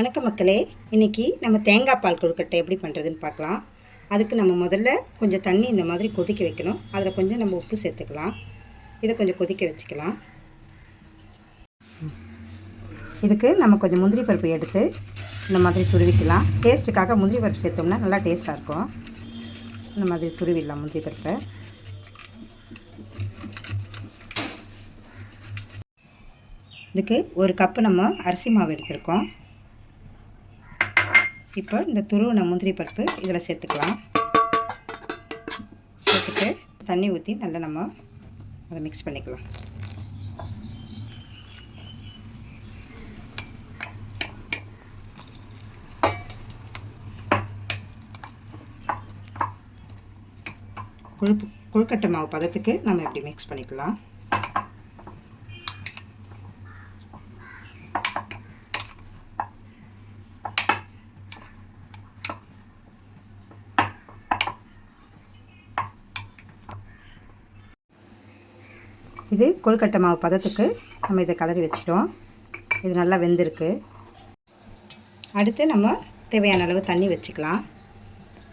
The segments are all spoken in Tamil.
வணக்கம் மக்களே. இன்றைக்கி நம்ம தேங்காய் பால் கொழுக்கட்டை எப்படி பண்ணுறதுன்னு பார்க்கலாம். அதுக்கு நம்ம முதல்ல கொஞ்சம் தண்ணி இந்த மாதிரி கொதிக்க வைக்கணும். அதில் கொஞ்சம் நம்ம உப்பு சேர்த்துக்கலாம். இதை கொஞ்சம் கொதிக்க வச்சுக்கலாம். இதுக்கு நம்ம கொஞ்சம் முந்திரி பருப்பு எடுத்து இந்த மாதிரி துருவிக்கலாம். டேஸ்ட்டுக்காக முந்திரி பருப்பு சேர்த்தோம்னா நல்லா டேஸ்ட்டாக இருக்கும். இந்த மாதிரி துருவிடலாம் முந்திரி பருப்பை. இதுக்கு ஒரு கப்பு நம்ம அரிசி மாவு எடுத்திருக்கோம். இப்போ இந்த துருவின முந்திரி பருப்பு இதில் சேர்த்துக்கலாம். சேர்த்துட்டு தண்ணி ஊற்றி நல்லா நம்ம அதை மிக்ஸ் பண்ணிக்கலாம். கொழுப்பு கொழுக்கட்டை மாவு பதத்துக்கு நம்ம இப்படி மிக்ஸ் பண்ணிக்கலாம். இது கொழுக்கட்டை மாவு பதத்துக்கு நம்ம இதை கலரி வச்சிட்டோம். இது நல்லா வெந்திருக்கு. அடுத்து நம்ம தேவையான அளவு தண்ணி வச்சுக்கலாம்.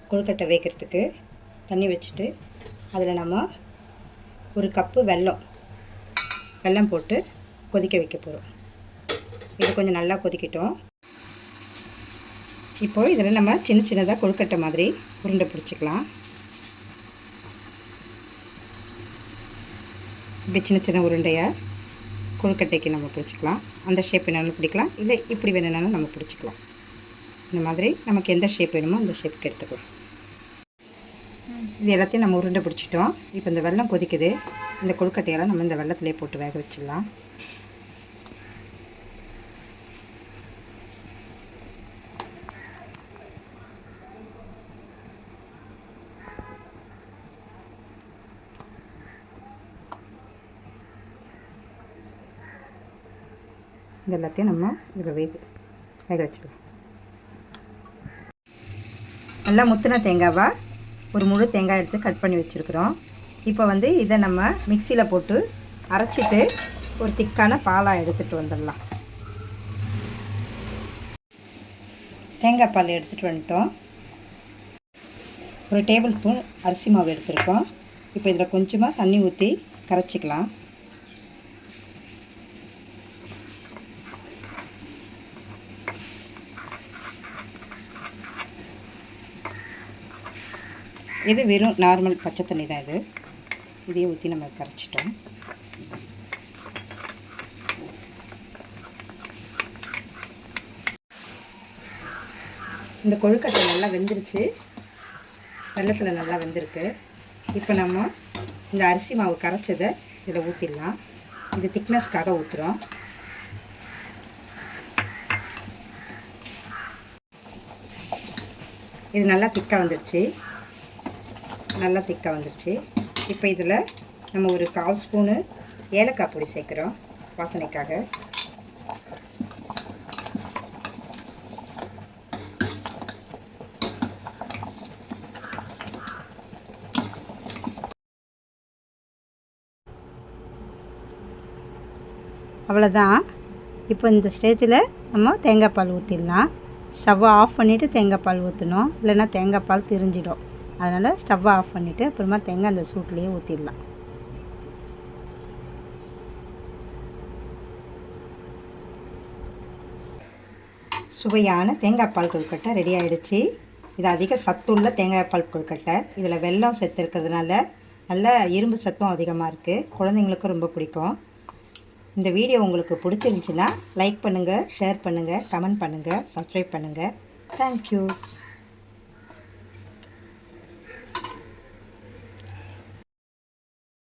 கொழுக்கட்டை வேகிறதுக்கு தண்ணி வச்சுட்டு அதில் நம்ம ஒரு கப்பு வெல்லம் வெல்லம் போட்டு கொதிக்க வைக்க போகிறோம் இது கொஞ்சம் நல்லா கொதிக்கிட்டோம். இப்போது இதில் நம்ம சின்ன சின்னதாக கொழுக்கட்டை மாதிரி உருண்டை பிடிச்சிக்கலாம். இப்படி சின்ன சின்ன உருண்டையாக கொழுக்கட்டைக்கு நம்ம பிடிச்சிக்கலாம். அந்த ஷேப் வேணாலும் பிடிக்கலாம். இல்லை இப்படி வேணும்னாலும் நம்ம பிடிச்சிக்கலாம். இந்த மாதிரி நமக்கு எந்த ஷேப் வேணுமோ அந்த ஷேப்புக்கு எடுத்துக்கலாம். இது எல்லாத்தையும் நம்ம உருண்டை பிடிச்சிட்டோம். இப்போ இந்த வெள்ளம் கொதிக்குது. இந்த கொழுக்கட்டையெல்லாம் நம்ம இந்த வெள்ளத்துலேயே போட்டு வேக வச்சிடலாம். இது எல்லாத்தையும் நம்ம இதில் வேக வேக வச்சுக்கலாம். நல்லா முத்தின தேங்காவா ஒரு முழு தேங்காய் எடுத்து கட் பண்ணி வச்சுருக்குறோம். இப்போ வந்து இதை நம்ம மிக்சியில் போட்டு அரைச்சிட்டு ஒரு திக்கான பாலாக எடுத்துகிட்டு வந்துடலாம். தேங்காய் பால் எடுத்துகிட்டு வந்துட்டோம். ஒரு டேபிள் ஸ்பூன் அரிசி மாவு எடுத்திருக்கோம். இப்போ இதில் கொஞ்சமாக தண்ணி ஊற்றி கரைச்சிக்கலாம். இது வெறும் நார்மல் பச்சை தண்ணி தான் இது. இதையே ஊற்றி நம்ம கரைச்சிட்டோம். இந்த கொழுக்கட்டை நல்லா வெந்துருச்சு. வெள்ளத்தில் நல்லா வெந்திருக்கு. இப்போ நம்ம இந்த அரிசி மாவு கரைச்சதை இதில் ஊற்றிடலாம் இது திக்னஸ்க்காக ஊற்றுறோம் இது நல்லா திக்காக வந்துடுச்சு நல்லா திக்காக வந்துருச்சு. இப்போ இதில் நம்ம ஒரு கால் ஸ்பூனு ஏலக்காய் பொடி சேர்க்குறோம் வாசனைக்காக. அவ்வளோதான். இப்போ இந்த ஸ்டேஜில் நம்ம தேங்காய் பால் ஊற்றிடலாம். ஸ்டவ்வை ஆஃப் பண்ணிவிட்டு தேங்காய் பால் ஊற்றணும். இல்லைன்னா தேங்காய் பால் திரிஞ்சிடும். அதனால் ஸ்டவ்வை ஆஃப் பண்ணிவிட்டு அப்புறமா தேங்காய் அந்த சூட்லேயே ஊற்றிடலாம் சுவையான தேங்காய் பால் கொழுக்கட்டை ரெடி ஆகிடுச்சு இது அதிக சத்துள்ள தேங்காய் பால் கொழுக்கட்டை. இதில் வெல்லம் சேர்த்துருக்கிறதுனால நல்ல இரும்பு சத்தும் அதிகமாக இருக்குது குழந்தைங்களுக்கும் ரொம்ப பிடிக்கும். இந்த வீடியோ உங்களுக்கு பிடிச்சிருந்துச்சின்னா லைக் பண்ணுங்கள் ஷேர் பண்ணுங்கள் கமெண்ட் பண்ணுங்கள் சப்ஸ்கிரைப் பண்ணுங்கள் தேங்க்யூ